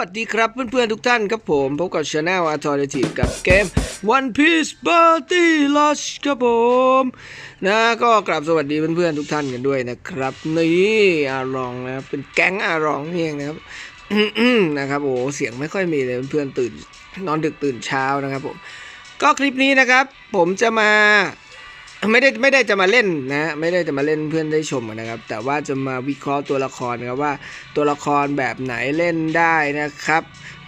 วัสดีครับเพื่อนๆทุกท่านครับผม พบกับช anel Alternative กับเกม One Piece Party Rush ครับผม นะก็กลับสวัสดีเพื่อนๆทุกท่านกันด้วยนะครับ นี่อารองนะครับเป็นแก๊งอารองนี่เองนะครับนะครับโอ้เสียงไม่ค่อยมีเลยเพื่อนๆตื่น นอนดึกตื่นเช้านะครับผม ก็คลิปนี้นะครับ ผมจะมา ไม่ได้ไม่ได้จะมาเล่นนะไม่ได้จะมาเล่นเพื่อนได้ชมนะครับ แต่ว่าจะมาวิเคราะห์ตัวละครครับว่า ตัวละครแบบไหนเล่นได้นะครับ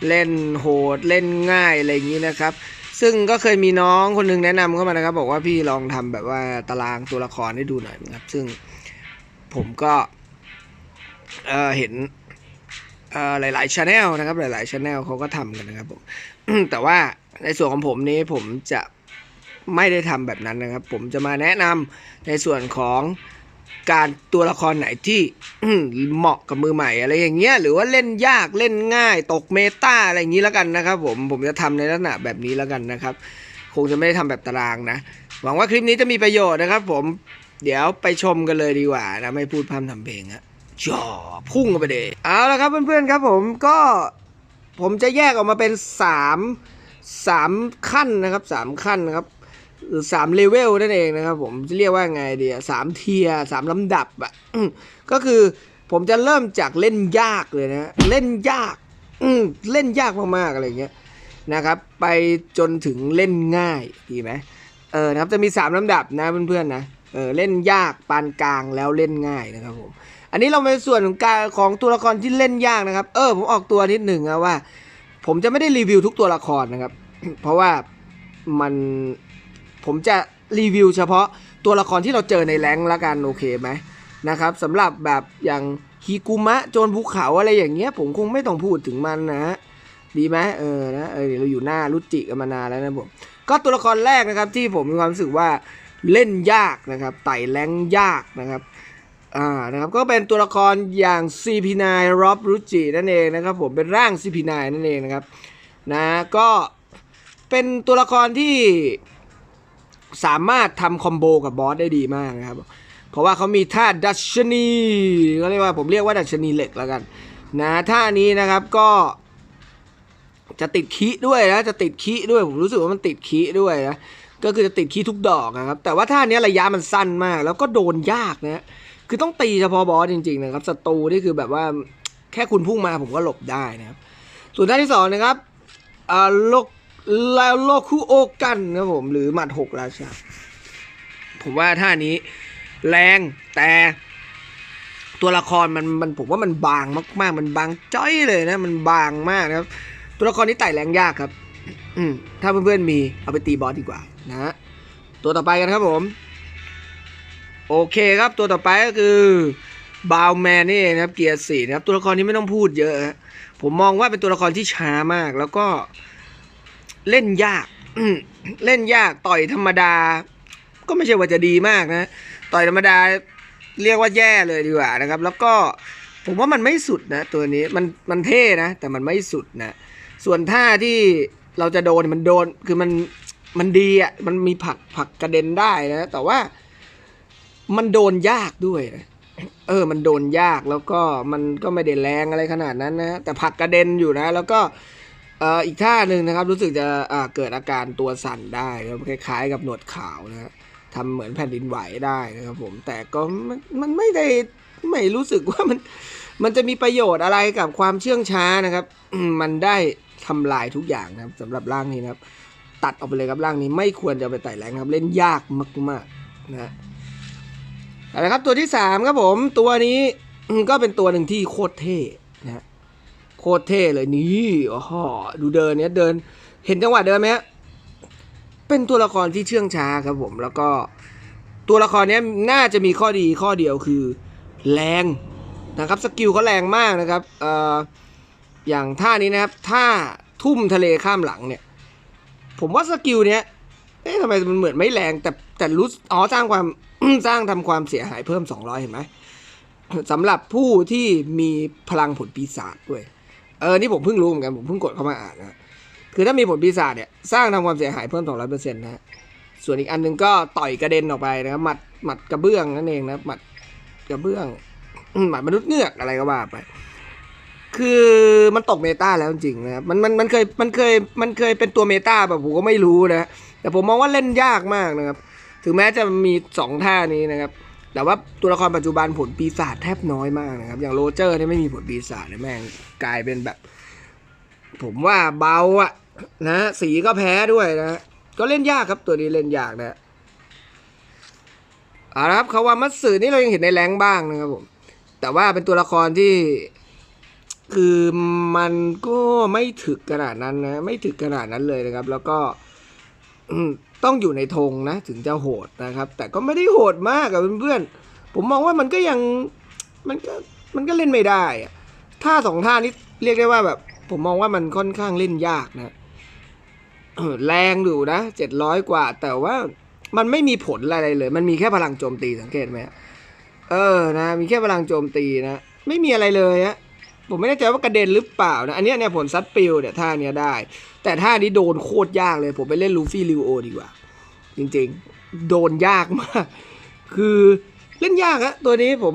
เล่นโหดเล่นง่ายอะไรอย่างนี้นะครับ ซึ่งก็เคยมีน้องคนหนึงแนะนำเข้ามานะครับ บอกว่าพี่ลองทำแบบว่าตารางตัวละครให้ดูหน่อยนะครับ ซึ่งผมก็เออเห็นเอ่อหลายๆชาแนลนะครับหลายๆชาแนลเขาก็ทำกันนะครับผมแต่ว่าในส่วนของผมนี้ผมจะ ไม่ได้ทำแบบนั้นนะครับ ผมจะมาแนะนำในส่วนของการตัวละครไหนที่เหมาะกับมือใหม่อะไรอย่างเงี้ยหรือว่าเล่นยากเล่นง่ายตกเมตาอะไรอย่างนี้แล้วกันนะครับ ผมผมจะทำในลักษณะแบบนี้แล้วกันนะครับ คงจะไม่ได้ทำแบบตารางนะ หวังว่าคลิปนี้จะมีประโยชน์นะครับ ผมเดี๋ยวไปชมกันเลยดีกว่านะไม่พูดพร่ำทำเพลงฮะจ่อพุ่งกันไปเดยเอาละครับเพื่อนๆครับ ผมก็ผมจะแยกออกมาเป็นสามสามขั้นนะครับสามขั้นนะครับ รือสามเลเวลนั่นเองนะครับผมจะเรียกว่าไงดีสามเทียสามลำดับอะก็คือผมจะเริ่มจากเล่นยากเลยนะเล่นยากอืเล่นยากมากๆอะไรเงี้ยนะครับ ไปจนถึงเล่นง่ายดีไหมเออนะครับจะมีสามลำดับนะเพื่อนๆนะเออเล่นยากปานกลางแล้วเล่นง่ายนะครับผมอันนี้เราในส่วนของการของตัวละครที่เล่นยากนะครับ เออผมออกตัวนิดหนึ่งนะว่า ผมจะไม่ได้รีวิวทุกตัวละครนะครับ เพราะว่ามัน ผมจะรีวิวเฉพาะตัวละครที่เราเจอในแรงละกันโอเคไหมนะครับสำหรับแบบอย่างฮิกุมะโจรภูเขาอะไรอย่างเงี้ย ผมคงไม่ต้องพูดถึงมันนะ ดีไหมเออนะเออเราอยู่หน้ารุจิกันมานานแล้วนะผมก็ตัวละครแรกนะครับที่ผมมีความรู้สึกว่าเล่นยากนะครับไต่แรงยากนะครับอ่านะครับก็เป็นตัวละครอย่าง CP9 ร็อบรุจินั่นเองนะครับผมเป็นร่าง CP9 นั่นเองนะครับนะก็เป็นตัวละครที่ สามารถทำคอมโบกับบอสได้ดีมากนะครับ เพราะว่าเขามีท่าดัชนีก็เรียกว่าผมเรียกว่าดัชนีเหล็กแล้วกัน นะท่านี้นะครับก็ จะติดคีด้วยนะจะติดคีด้วย ผมรู้สึกว่ามันติดคีด้วยนะก็คือจะติดคีทุกดอกนะครับ แต่ว่าท่านี้ระยะมันสั้นมาก แล้วก็โดนยากนะคือต้องตีเฉพาะบอสจริงๆนะครับศัตรูนี่คือแบบว่าแค่คุณพุ่งมาผมก็หลบได้นะครับส่วนท่าที่สองนะครับอ่าโลก แล้วโลคุโอกันนะครับผม หรือหมัดหกราชาผมว่าท่านี้แรงแต่ตัวละครมันมันผมว่ามันบางมากๆ มันบางจ้อยเลยนะ มันบางมากนะครับ ตัวละครนี้ไต่แรงยากครับ อืมถ้าเพื่อนๆมีเอาไปตีบอสดีกว่านะ ตัวต่อไปกันครับผม โอเคครับตัวต่อไปก็คือบาวแมนนี่เองนะครับ เกียร์สี่นะครับ ตัวละครนี้ไม่ต้องพูดเยอะ ผมมองว่าเป็นตัวละครที่ช้ามากแล้วก็ เล่นยากเล่นยากต่อยธรรมดา ก็ไม่ใช่ว่าจะดีมากนะ ต่อยธรรมดาเรียกว่าแย่เลยดีกว่านะครับ แล้วก็ผมว่ามันไม่สุดนะตัวนี้มันมันเท่นะ แต่มันไม่สุดนะ ส่วนท่าที่เราจะโดนมันโดนคือมันมันดีอะมันมีผักผักกระเด็นได้นะ แต่ว่ามันโดนยากด้วยนะเออ มันโดนยากแล้วก็มันก็ไม่ได้แรงอะไรขนาดนั้นนะ แต่ผักกระเด็นอยู่นะ แล้วก็ อ่ออีกท่าหนึ่งนะครับ รู้สึกจะอ่าเกิดอาการตัวสั่นได้ครับคล้ายๆ กับหนวดขาวนะฮะทำเหมือนแผ่นดินไหวได้นะครับผมแต่ก็มันมันไม่ได้ไม่รู้สึกว่ามันมันจะมีประโยชน์อะไรกับความเชื่องช้านะครับ มันได้ทำลายทุกอย่างนะครับสำหรับร่างนี้นะครับ ตัดออกไปเลยครับร่างนี้ไม่ควรจะไปไต่แรงครับ เล่นยากมากๆนะฮะเอาละครับตัวที่สามครับผมตัวนี้ก็เป็นตัวหนึ่งที่โคตรเท่ โคตรเท่เลยนี่โอ้โหดูเดินเนี้ยเดิน เห็นจังหวะเดินไหมเป็นตัวละครที่เชื่องช้าครับผม แล้วก็ตัวละครเนี้ยน่าจะมีข้อดีข้อเดียวคือ แรงนะครับสกิลเขาแรงมากนะครับเอ่ออย่างท่านี้นะครับท่าทุ่มทะเลข้ามหลังเนี่ย ผมว่าสกิลเนี้ยเอ๊ะทำไมมันเหมือนไม่แรงแต่แต่รู้สึกอ๋อสร้างความสร้างทำความเสียหายเพิ่ม 200 เห็นไหมสำหรับผู้ที่มีพลังผลปีศาจด้วย เออ นี่ผมเพิ่งรู้เหมือนกันผมเพิ่งกดเข้ามาอ่านนะคือถ้ามีผลปีศาจเนี่ยสร้างทำความเสียหายเพิ่ม 200%นะฮะส่วนอีกอันหนึงก็ต่อยกระเด็นออกไปนะครับหมัดหมัดกระเบื้องนั่นเองนะหมัดกระเบื้องหมัดมนุษย์เงือกอะไรก็ว่าไป คือมันตกเมตาแล้วจริงนะมันมันมันเคยมันเคยมันเคยเป็นตัวเมตาแบบผมก็ไม่รู้นะแต่ผมมองว่าเล่นยากมากนะครับ ถึงแม้จะมีสองท่านี้นะครับ แต่ว่าตัวละครปัจจุบันผลปีศาจแทบน้อยมากนะครับ อย่างโรเจอร์เนี่ยไม่มีผลปีศาจเลยแม่งกลายเป็นแบบ ผมว่าเบาอะนะสีก็แพ้ด้วยนะ ก็เล่นยากครับตัวนี้เล่นยากนะเอาละครับคาวามัตสึนี่เรายังเห็นในแรงบ้างนะครับผม แต่ว่าเป็นตัวละครที่คือมันก็ไม่ถึกขนาดนั้นนะ ไม่ถึกขนาดนั้นเลยนะครับ แล้วก็อื ต้องอยู่ในธงนะ ถึงจะโหดนะครับ แต่ก็ไม่ได้โหดมากอะเพื่อนๆ ผมมองว่ามันก็ยังมันก็มันก็เล่นไม่ได้ท่าสองท่านี้เรียกได้ว่าแบบ ผมมองว่ามันค่อนข้างเล่นยากนะแรงอยู่นะเจ็ดร้อยกว่า แต่ว่ามันไม่มีผลอะไรเลย มันมีแค่พลังโจมตีสังเกตไหมเออนะ มีแค่พลังโจมตีนะ ไม่มีอะไรเลยฮะ ผมไม่แน่ใจว่ากระเด็นหรือเปล่านะ อันนี้เนี่ยผลซัดปิวเนี่ยท่าเนี้ยได้ แต่ท่านี้โดนโคตรยากเลย ผมไปเล่นลูฟี่ริวโอดีกว่า จริงๆ โดนยากมาก คือเล่นยากฮะตัวนี้ผม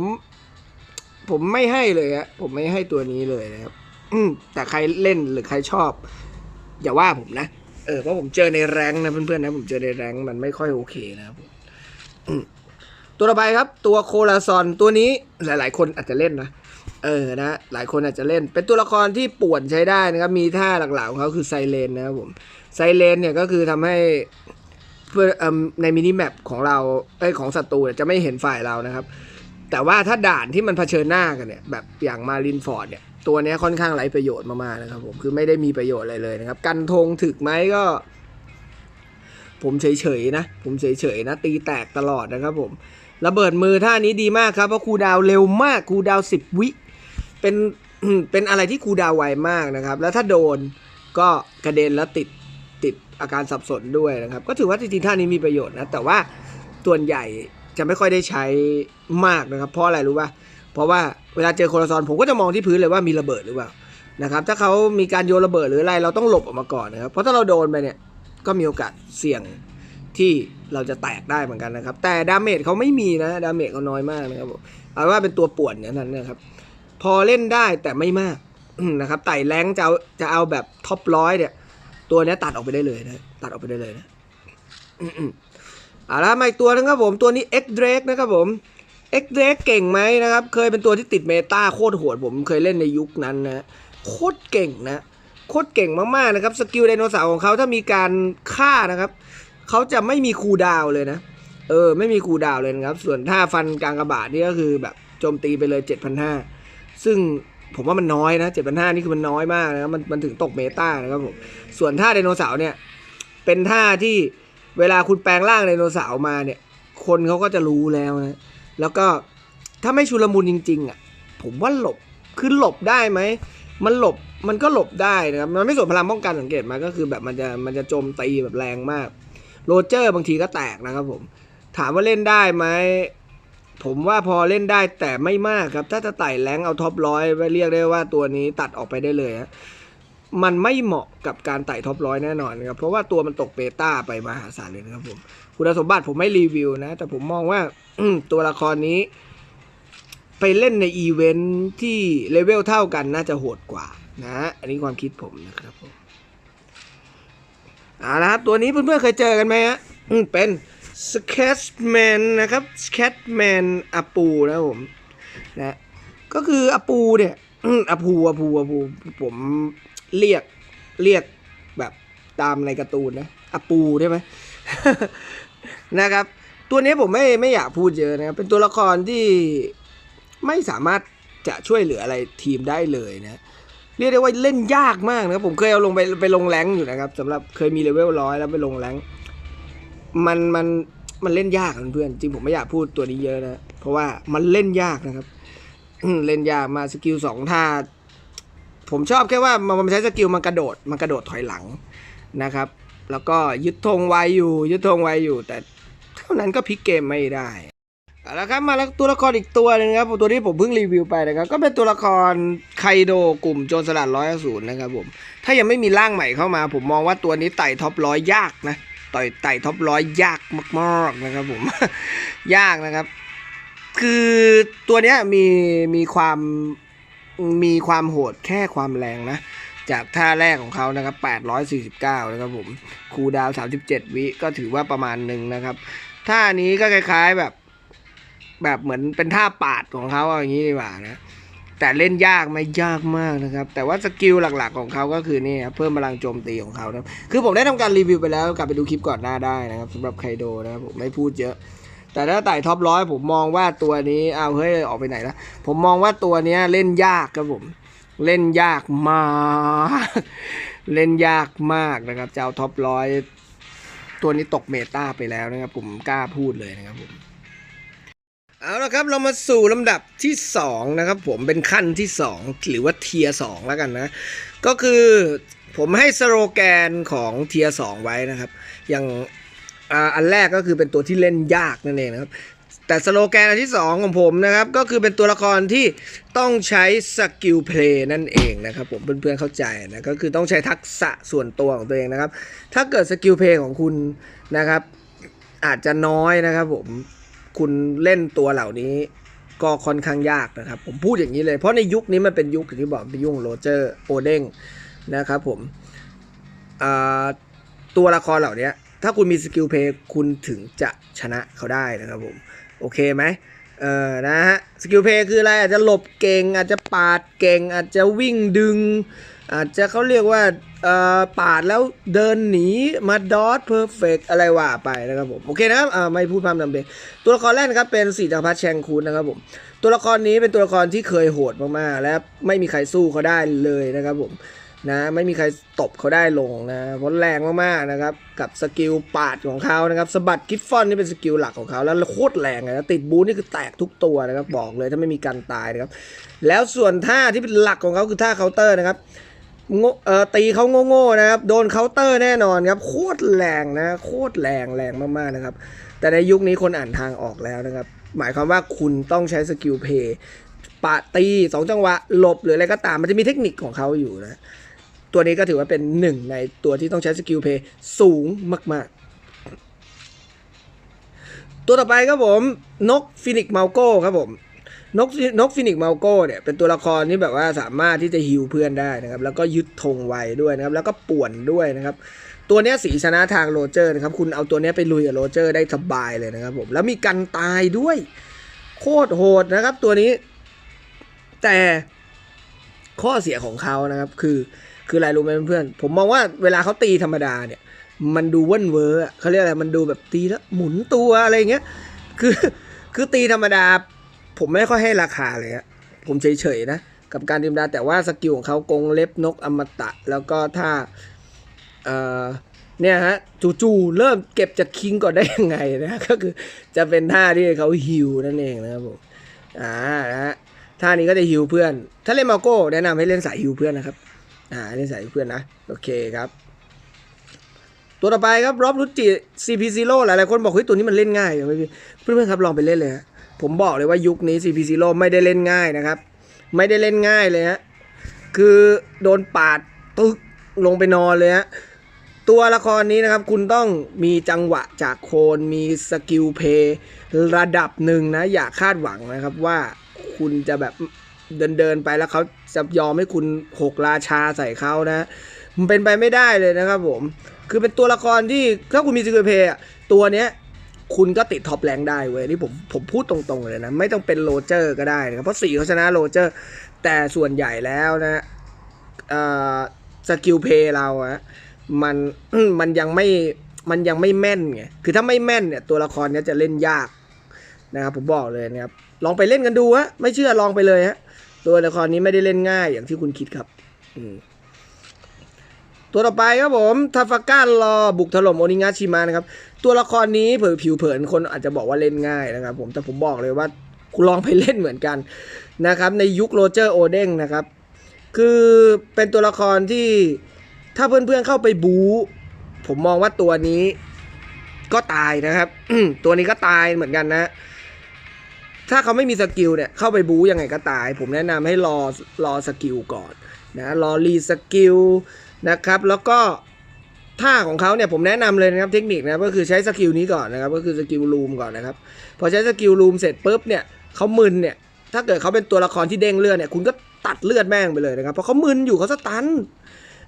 ผมไม่ให้เลยฮะผมไม่ให้ตัวนี้เลยนะครับอืแต่ใครเล่นหรือใครชอบ อย่าว่าผมนะ เออเพราะผมเจอในแรงนะเพื่อนๆนะ ผมเจอในแรงมันไม่ค่อยโอเคนะครับตัวต่อไปครับ ตัวโคลาซอนตัวนี้หลาย ๆ คนอาจจะเล่นนะ เออนะหลายคนอาจจะเล่น เป็นตัวละครที่ป่วนใช้ได้นะครับ มีท่าหลักๆของเขาคือไซเลนนะครับผมไซเลนเนี่ยก็คือทำให้เพื่อในมินิแมปของเราไอยของศัตรูจะไม่เห็นฝ่ายเรานะครับ แต่ว่าถ้าด่านที่มันเผชิญหน้ากันเนี่ย แบบอย่างมารินฟอร์ดเนี่ย ตัวเนี้ยค่อนข้างไร้ประโยชน์มากๆนะครับผมคือไม่ได้มีประโยชน์อะไรเลยนะครับ กันธงถึกไหมก็ ผมเฉยๆนะ ผมเฉยๆนะ ตีแตกตลอดนะครับผมระเบิดมือท่านี้ดีมากครับเพราะครูดาวเร็วมากครูดาวสิบวิ เป็นเป็นอะไรที่ครูดาวไวมากนะครับ แล้วถ้าโดนก็กระเด็นแล้วติดติดอาการสับสนด้วยนะครับ ก็ถือว่าจริงๆท่านี้มีประโยชน์นะแต่ว่าส่วนใหญ่จะไม่ค่อยได้ใช้มากนะครับ เพราะอะไรรู้ป่ะเพราะว่าเวลาเจอโคลาซอนผมก็จะมองที่พื้นเลยว่ามีระเบิดหรือเปล่านะครับ ถ้าเขามีการโยนระเบิดหรืออะไรเราต้องหลบออกมาก่อนนะครับ เพราะถ้าเราโดนไปเนี่ยก็มีโอกาสเสี่ยงที่เราจะแตกได้เหมือนกันนะครับ แต่ดาเมจเขาไม่มีนะดาเมจเขาน้อยมากนะครับผมเอาว่าเป็นตัวป่วนอย่างนั้นนะครับ พอเล่นได้แต่ไม่มากนะครับไต่แรงจะเอาจะเอาแบบท็อปร้อยเนี่ย ตัวนี้ตัดออกไปได้เลยนะ ตัดออกไปได้เลยนะอืมๆเอาละมาอีกตัวนึงครับผม ตัวนี้ X Drake นะครับผม X Drake เก่งไหมนะครับ เคยเป็นตัวที่ติดเมตาโคตรโหดผมเคยเล่นในยุคนั้นนะ โคตรเก่งนะ โคตรเก่งมากๆนะครับ สกิลไดโนเสาร์ของเขาถ้ามีการฆ่านะครับ เขาจะไม่มีคูดาวเลยนะ เออ ไม่มีคูดาวเลยนะครับ ส่วนท่าฟันกลางกระบาดนี่ก็คือแบบโจมตีไปเลย 7,500 ซึ่งผมว่ามันน้อยนะ7,500นี่คือมันน้อยมากนะครับมันมันถึงตกเมตานะครับผมส่วนท่าไดโนเสาร์เนี่ยเป็นท่าที่เวลาคุณแปลงร่างไดโนเสาร์มาเนี่ย คนเขาก็จะรู้แล้วนะแล้วก็ถ้าไม่ชุลมุนจริง ๆอะผมว่าหลบคือหลบได้ไหมมันหลบมันก็หลบได้นะครับมันไม่ส่วนพลังป้องกันสังเกตมาก็คือแบบมันจะมันจะโจมตีแบบแรงมากโรเจอร์บางทีก็แตกนะครับผมถามว่าเล่นได้ไหม ผมว่าพอเล่นได้แต่ไม่มากครับ ถ้าจะไต่แรงเอาท็อปร้อยไปเรียกได้ว่าตัวนี้ตัดออกไปได้เลยฮะมันไม่เหมาะกับการไต่ท็อปร้อยแน่นอนครับ เพราะว่าตัวมันตกเบต้าไปมหาศาลเลยนะครับผมคุณสมบัติผมไม่รีวิวนะ แต่ผมมองว่าตัวละครนี้ ไปเล่นในอีเวนท์ที่เลเวลเท่ากันน่าจะโหดกว่านะ อันนี้ความคิดผมนะครับผมเอาละครับตัวนี้เพื่อนๆเคยเจอกันไหมฮะเป็น Sketchman นะครับ Sketchman อาปูนะผมนะก็คืออาปูเนี่ยอาปูอาปูอาปูผมเรียกเรียกแบบตามในการ์ตูนนะอาปูได้ไหมนะครับ ตัวนี้ผมไม่ไม่อยากพูดเยอะนะครับเป็นตัวละครที่ไม่สามารถจะช่วยเหลืออะไรทีมได้เลยนะเรียกได้ว่าเล่นยากมากนะครับผมเคยเอาลงไปไปลงแรงอยู่นะครับสำหรับเคยมีเลเวลร้อยแล้วไปลงแรง์ มันมันมันเล่นยากอะเพื่อนจริงผมไม่อยากพูดตัวนี้เยอะนะเพราะว่ามันเล่นยากนะครับเล่นยากมาสกิลสองท่าผมชอบแค่ว่ามันใช้สกิลมันกระโดดมันกระโดดถอยหลังนะครับ แล้วก็ยึดธงไวอยู่ ยึดธงไวอยู่ แต่เท่านั้นก็พลิกเกมไม่ได้เอาละครับมาแล้วตัวละครอีกตัวหนึงครับตัวที่ผมเพิ่งรีวิวไปนะครับก็เป็นตัวละครไคโดกลุ่มโจรสลัดร้อยศูนย์นะครับผมถ้ายังไม่มีร่างใหม่เข้ามา ผมมองว่าตัวนี้ไต่ท็อปร้อยยากนะ ต่อยไต่ท็อปร้อยยากมากๆนะครับผมยากนะครับ คือตัวเนี้ยมีมีความมีความโหดแค่ความแรงนะจากท่าแรกของเขานะครับ 849 นะครับผม คูดาว 37 วิ ก็ถือว่าประมาณหนึ่งนะครับ ท่านี้ก็คล้ายๆแบบ แบบเหมือนเป็นท่าปาดของเขาอย่างนี้ดีกว่านะ แต่เล่นยากไหมยากมากนะครับ แต่ว่าสกิลหลักๆของเขาก็คือนี่ครับเพิ่มพลังโจมตีของเขานะครับคือผมได้ทำการรีวิวไปแล้วกลับไปดูคลิปก่อนหน้าได้นะครับสำหรับไคโดนะครับผมไม่พูดเยอะ แต่ถ้าไต่ท็อปร้อยผมมองว่าตัวนี้เอาเฮ้ยออกไปไหนละผมมองว่าตัวนี้เล่นยากครับผมเล่นยากมาก เล่นยากมากนะครับจะเอาท็อปร้อยตัวนี้ตกเมตาไปแล้วนะครับผมกล้าพูดเลยนะครับผม เอาละครับเรามาสู่ลำดับที่ 2 นะครับ ผมเป็นขั้นที่ 2 หรือว่าเทียสองแล้วกันนะ ก็คือผมให้สโลแกนของเทียสองไว้นะครับ อย่างอันแรกก็คือเป็นตัวที่เล่นยากนั่นเองนะครับ แต่สโลแกนอันที่ 2 ของผมนะครับ ก็คือเป็นตัวละครที่ต้องใช้สกิลเพลย์นั่นเองนะครับ ผมเพื่อนๆเข้าใจนะก็คือต้องใช้ทักษะส่วนตัวของตัวเองนะครับ ถ้าเกิดสกิลเพลย์ของคุณนะครับ อาจจะน้อยนะครับผม คุณเล่นตัวเหล่านี้ ก็ค่อนข้างยากนะครับ ผมพูดอย่างนี้เลย เพราะในยุคนี้มันเป็นยุคที่บอกเป็นยุคของโรเจอร์โอเด้งนะครับผมตัวละครเหล่านี้ถ้าคุณมีสกิลเพย์คุณถึงจะชนะเขาได้นะครับผม โอเคไหมเออนะฮะสกิลเพย์คืออะไรอาจจะหลบเก่ง อาจจะปาดเก่ง อาจจะวิ่งดึง อาจจะเขาเรียกว่าปาดแล้วเดินหนีมาดอทเพอร์เฟกอะไรว่าไปนะครับผมโอเคนะครับไม่พูดพร่ำทำเพลงตัวละครแรกนะครับเป็นสีจักรพรรดิแชงคูนนะครับผมตัวละครนี้เป็นตัวละครที่เคยโหดมากๆและไม่มีใครสู้เขาได้เลยนะครับผมนะไม่มีใครตบเขาได้ลงนะเพราะแรงมากๆนะครับกับสกิลปาดของเขานะครับสะบัดกิฟฟอนนี่เป็นสกิลหลักของเขาแล้วโคตรแรงเลยนะติดบูนี่คือแตกทุกตัวนะครับบอกเลยถ้าไม่มีการตายนะครับแล้วส่วนท่าที่เป็นหลักของเขาคือท่าเคาน์เตอร์นะครับ โงเอ่อตีเขาโง่ๆนะครับ โดนเคาน์เตอร์แน่นอนครับ โคตรแรงนะ โคตรแรงแรงมากๆนะครับ แต่ในยุคนี้คนอ่านทางออกแล้วนะครับ หมายความว่าคุณต้องใช้สกิลเพย์ปะตีสองจังหวะหลบหรืออะไรก็ตามมันจะมีเทคนิคของเขาอยู่นะ ตัวนี้ก็ถือว่าเป็นหนึ่งในตัวที่ต้องใช้สกิลเพย์สูงมาก ๆ ตัวต่อไปครับผม นกฟินิกเมาโก้ครับผม นกนกฟินิกมัลโก้เนี่ยเป็นตัวละครที่แบบว่าสามารถที่จะฮิวเพื่อนได้นะครับ แล้วก็ยึดธงไว้ด้วยนะครับ แล้วก็ป่วนด้วยนะครับ ตัวนี้สีชนะทางโรเจอร์นะครับ คุณเอาตัวนี้ไปลุยกับโรเจอร์ได้สบายเลยนะครับผมแล้วมีกันตายด้วย โคตรโหดนะครับ ตัวนี้ แต่ข้อเสียของเขานะครับ คือคืออะไรรู้ไหมเพื่อนๆผมมองว่าเวลาเขาตีธรรมดาเนี่ย มันดูเว่นเวอร์เขาเรียกอะไรมันดูแบบตีแล้วหมุนตัวอะไรเงี้ยคือคือตีธรรมดา ผมไม่ค่อยให้ราคาเลยอะผมเฉยๆนะ กับการดิมดาแต่ว่าสกิลของเขากงเล็บนกอมตะ แล้วก็ถ้าเอ่อเนี่ยฮะจู่ๆเริ่มเก็บจากคิงก่อนได้ยังไงนะก็คือจะเป็นท่าที่เขาฮิวนั่นเองนะครับผมอ่านะฮะท่านี้ก็จะฮิวเพื่อน ถ้าเล่นมาโก้แนะนำให้เล่นสายฮิวเพื่อนนะครับอ่าเล่นสายฮิวเพื่อนนะโอเคครับ ตัวต่อไปครับรอบรุจิ CP Zero หลายๆคนบอกเฮ้ยตัวนี้มันเล่นง่ายเพื่อนๆครับลองไปเล่นเลยฮะ ผมบอกเลยว่ายุคนี้ CP Zero ไม่ได้เล่นง่ายนะครับ ไม่ได้เล่นง่ายเลยฮะ คือโดนปาดตึกลงไปนอนเลยฮะ ตัวละครนี้นะครับ คุณต้องมีจังหวะจากโคนมีสกิลเพย์ระดับหนึ่งนะ อย่าคาดหวังนะครับว่าคุณจะแบบเดินเดินไปแล้วเขาจะยอมให้คุณหกราชาใส่เขานะ มันเป็นไปไม่ได้เลยนะครับผม คือเป็นตัวละครที่ถ้าคุณมีสกิลเพย์อะตัวเนี้ย คุณก็ติดท็อปแรงได้เว้ยนี่ผมผมพูดตรงๆเลยนะ ไม่ต้องเป็นโรเจอร์ก็ได้นะครับ เพราะสี่เขาชนะโรเจอร์ แต่ส่วนใหญ่แล้วนะเออสกิลเพย์เราอะมันมันยังไม่มันยังไม่แม่นไงคือถ้าไม่แม่นเนี่ยตัวละครเนี้ยจะเล่นยากนะครับผมบอกเลยนะครับลองไปเล่นกันดูฮะไม่เชื่อลองไปเลยฮะตัวละครนี้ไม่ได้เล่นง่ายอย่างที่คุณคิดครับตัวต่อไปครับผมทาฟาก้ารอบุกถล่มโอนิงาชิมะนะครับ ตัวละครนี้เผยผิวเผินคนอาจจะบอกว่าเล่นง่ายนะครับผมแต่ผมบอกเลยว่าคุณลองไปเล่นเหมือนกันนะครับในยุคโรเจอร์โอเด้งนะครับ คือเป็นตัวละครที่ถ้าเพื่อนๆเข้าไปบู๊ผมมองว่าตัวนี้ก็ตายนะครับ ตัวนี้ก็ตายเหมือนกันนะ ถ้าเขาไม่มีสกิลเนี่ยเข้าไปบู๊ยังไงก็ตาย ผมแนะนำให้รอรอสกิลก่อนนะรอรีสกิลนะครับ แล้วก็ ท่าของเขาเนี่ยผมแนะนำเลยนะครับเทคนิคนะก็คือใช้สกิลนี้ก่อนนะครับก็คือสกิลลูมก่อนนะครับพอใช้สกิลลูมเสร็จปุ๊บเนี่ยเขามึนเนี่ยถ้าเกิดเขาเป็นตัวละครที่เด้งเลือดเนี่ยคุณก็ตัดเลือดแม่งไปเลยนะครับเพราะเขามึนอยู่เขาสตัน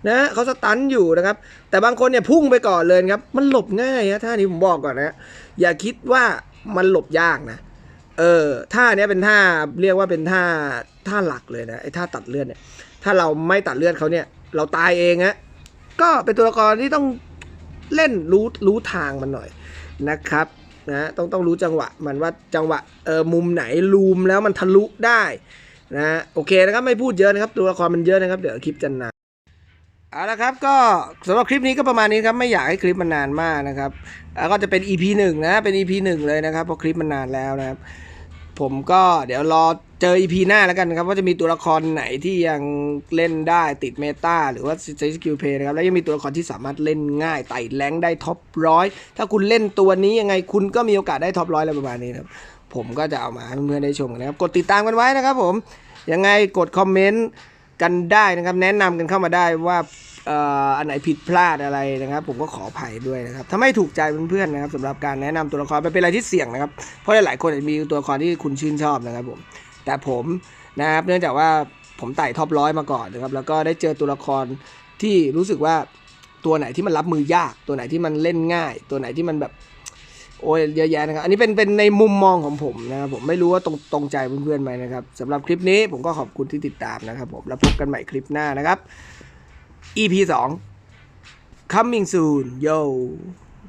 นะเขาสตันอยู่นะครับ แต่บางคนเนี่ยพุ่งไปก่อนเลยครับ มันหลบง่ายนะท่านี้ผมบอกก่อนนะ อย่าคิดว่ามันหลบยากนะ เออท่าเนี้ยเป็นท่าเรียกว่าเป็นท่าท่าหลักเลยนะไอ้ท่าตัดเลือดเนี่ย ถ้าเราไม่ตัดเลือดเขาเนี่ย เราตายเองฮะ ก็เป็นตัวละครที่ต้องเล่นรู้รู้ทางมันหน่อยนะครับนะต้องต้องรู้จังหวะมันว่าจังหวะเออมุมไหนลูมแล้วมันทะลุได้นะโอเคนะครับไม่พูดเยอะนะครับตัวละครมันเยอะนะครับเดี๋ยวคลิปจะนานเอาละครับก็สำหรับคลิปนี้ก็ประมาณนี้ครับไม่อยากให้คลิปมันนานมากนะครับก็จะเป็น EP หนึ่งนะเป็น EP หนึ่งเลยนะครับเพราะคลิปมันนานแล้วนะครับ ผมก็เดี๋ยวรอเจอ EP หน้าแล้วกันครับ ว่าจะมีตัวละครไหนที่ยังเล่นได้ติดเมตาหรือว่าใช้สกิลเพย์นะครับ แล้วยังมีตัวละครที่สามารถเล่นง่ายไต่แรงได้ท็อปร้อยถ้าคุณเล่นตัวนี้ยังไงคุณก็มีโอกาสได้ท็อปร้อยอะไรประมาณนี้ครับผมก็จะเอามาให้เพื่อนๆได้ชมกันนะครับ กดติดตามกันไว้นะครับผมยังไงกดคอมเมนต์กันได้นะครับ แนะนำกันเข้ามาได้ว่า อันไหนผิดพลาดอะไรนะครับ ผมก็ขออภัยด้วยนะครับถ้าไม่ถูกใจเพื่อนๆนะครับสำหรับการแนะนำตัวละครเป็นอะไรที่เสี่ยงนะครับ เพราะหลายๆคนอาจจะมีตัวละครที่คุณชื่นชอบนะครับผมแต่ผมนะครับเนื่องจากว่าผมไต่ท็อปร้อยมาก่อนนะครับแล้วก็ได้เจอตัวละครที่รู้สึกว่าตัวไหนที่มันรับมือยาก ตัวไหนที่มันเล่นง่าย ตัวไหนที่มันแบบโอ้ยเยอะแยะนะครับ อันนี้เป็นเป็นในมุมมองของผมนะครับผมไม่รู้ว่าตรงตรงใจเพื่อนๆไหมนะครับสำหรับคลิปนี้ผมก็ขอบคุณที่ติดตามนะครับผมแล้วพบกันใหม่คลิปหน้านะครับ EP 2 coming soon yo